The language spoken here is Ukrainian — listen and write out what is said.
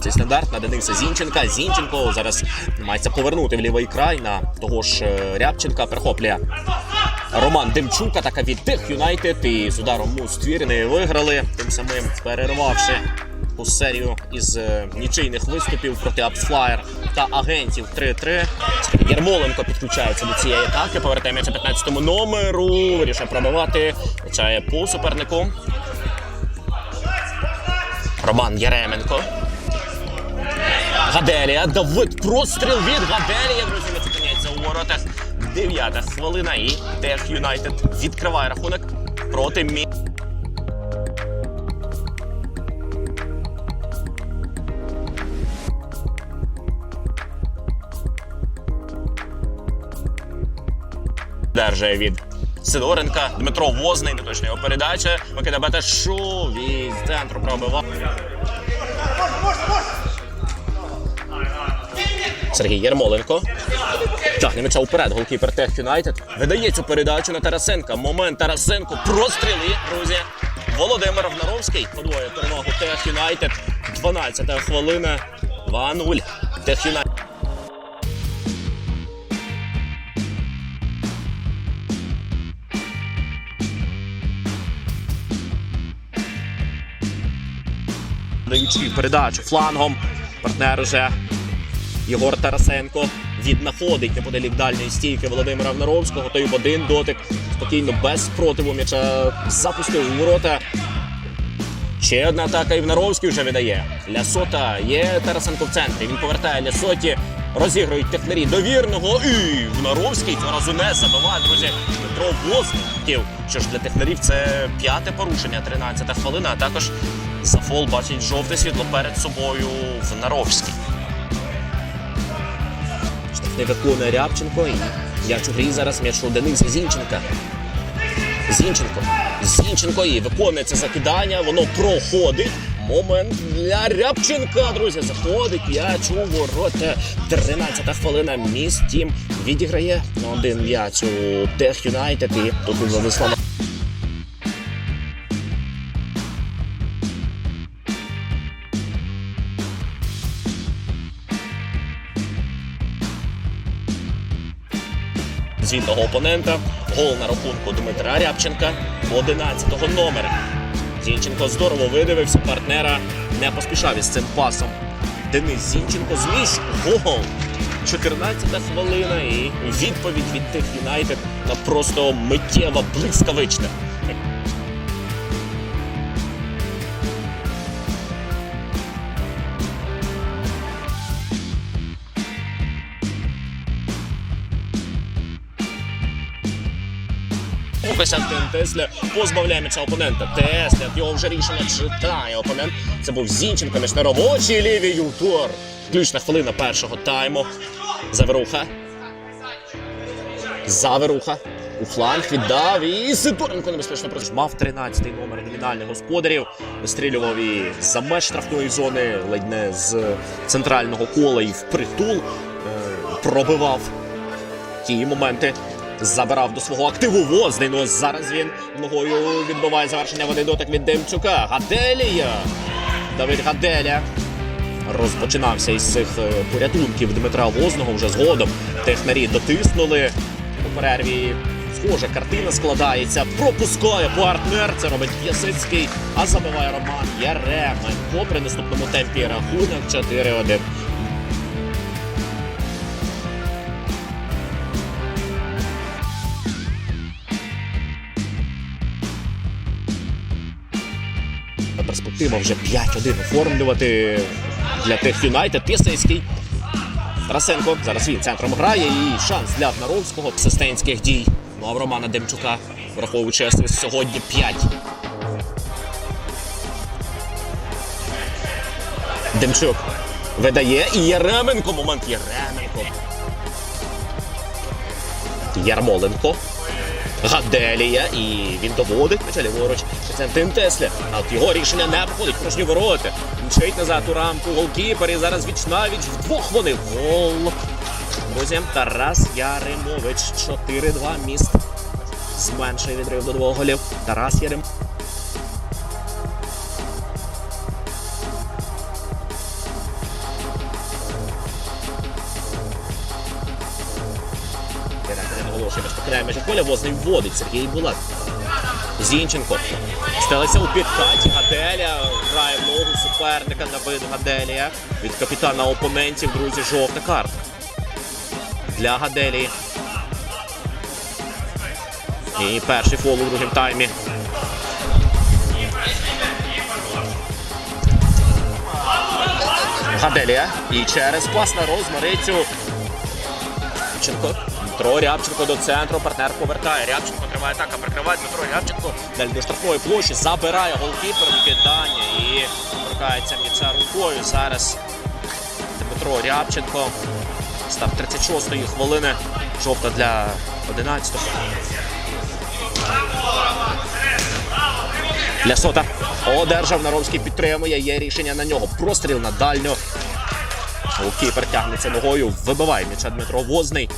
Цей стандарт на Дениса Зінченка. Зінченко зараз мається повернути в лівий край на того ж е, Рябченка. Перехоплює Роман Демчук. Атака від Тех Юнайтед. І з ударом Муствірини виграли, тим самим перервавши у серію із е, нічийних виступів проти Апсфлаєр та агентів 3-3. Єрмоленко підключається до цієї атаки. Повертає м'яч 15-му номеру. Вирішує пробивати. Влучає по супернику. Роман Яременко. Гаделія. Давид простріл від Гаделія. Друзі, не зупиняється у воротах. Дев'ята хвилина і Тех Юнайтед відкриває рахунок проти Мі. Держає від Сидоренка. Дмитро Возний, неточна його передача. Микита Баташу від центру пробивав. Сергій Єрмоленко. Тягне м'яча вперед. Голкіпер Тех Юнайтед. Видає цю передачу на Тарасенка. Момент Тарасенко. Простріли, друзі. Володимир Внаровський подвоює перемогу Тех Юнайтед. 12 хвилина. 2-0. Тех Юнайтед. Передачу флангом. Партнер уже Єгор Тарасенко віднаходить неподалік дальньої стійки Володимира Внаровського. Той в один дотик спокійно без спротиву м'яча запустив у ворота. Ще одна атака і Внаровський вже видає. Лясота є Тарасенко в центрі. Він повертає Лясоті. Розігрують технарі довірного. І Внаровський цього разу не забиває, друзі. Дмитро Возніків. Що ж для технарів це п'яте порушення, 13-та хвилина. А також за фол бачить жовте світло перед собою Внаровський. Не виконує Рябченко і м'яч у зараз м'яч у Дениса Зінченка. Зінченко. Зінченко і виконує це закидання. Воно проходить. Момент для Рябченка, друзі. Заходить м'яч у ворота. 13 хвилина. Міст тім відіграє на один м'яч у Тех Юнайтед. І тут Владислава. Звітного опонента. Гол на рахунку Дмитра Рябченка 11-го номера. Зінченко здорово видивився партнера, не поспішав із цим пасом. Денис Зінченко зміж гол. 14 хвилина і відповідь від тих Юнайтед на просто миттєва блискавична. Костянтин Тесля позбавляє м'яча опонента. Тесля його вже рішення читає опонент. Це був Зінченко між на робочій лівій утор. Включна хвилина першого тайму. Заверуха. Заверуха. У фланг віддав і Сидоренко небезпечно прожмав 13-й номер номінальних господарів. Вистрілював і за меж штрафної зони, ледь не з центрального кола і впритул. Е, Пробивав ті моменти. Забирав до свого активу Возний. Ну зараз він ногою відбиває завершення води дотик від Демчука. Гаделія. Давид Гаделя. Розпочинався із цих е, порятунків Дмитра Возного вже згодом. Технарі дотиснули у перерві. Схожа картина складається. Пропускає партнер. Це робить Ясицький, а забиває Роман Яременко. При наступному темпі рахунок 4-1. Перспектива вже 5-1 оформлювати для тих Юнайтед. Пісейський. Тарасенко. Зараз він центром грає і шанс для Внаровського асистентських дій. Ну а в Романа Демчука, враховуючи асист сьогодні 5. Демчук видає і Яременко. Момент Яременко. Ярмоленко. Гаделія, і він доводить м'яча ліворуч. Костянтин Тесля. А от його рішення не проходить порожні ворота. Мчить назад у рамку голкіпер і зараз віч навіч вдвох вони. Гол. Друзі, Тарас Яремович. 4-2 міст. Зменшує відрив до двох голів. Тарас Ярем. перетинає межі поля, Возний вводить Сергій Булат. Зінченко. Стелиться у підкаті. Гаделія грає в ногу суперника на вид Гаделія. Від капітана опонентів, друзі, жовта карта. Для Гаделії. І перший фол у другому таймі. Гаделія. І через пас на розмарицю. Рябченко. Дмитро Рябченко до центру. Партнер повертає. Рябченко триває атака, прикриває Дмитро Рябченко. Далі до штрафної площі. Забирає голкіпер кидання і торкається м'яча рукою. Зараз Дмитро Рябченко. Став 36-ї хвилини. Жовта для 11-го. Для сота. Одержав Наровський підтримує. Є рішення на нього. Простріл на дальню. Голкіпер тягнеться ногою. Вибиває м'яча Дмитро Возний.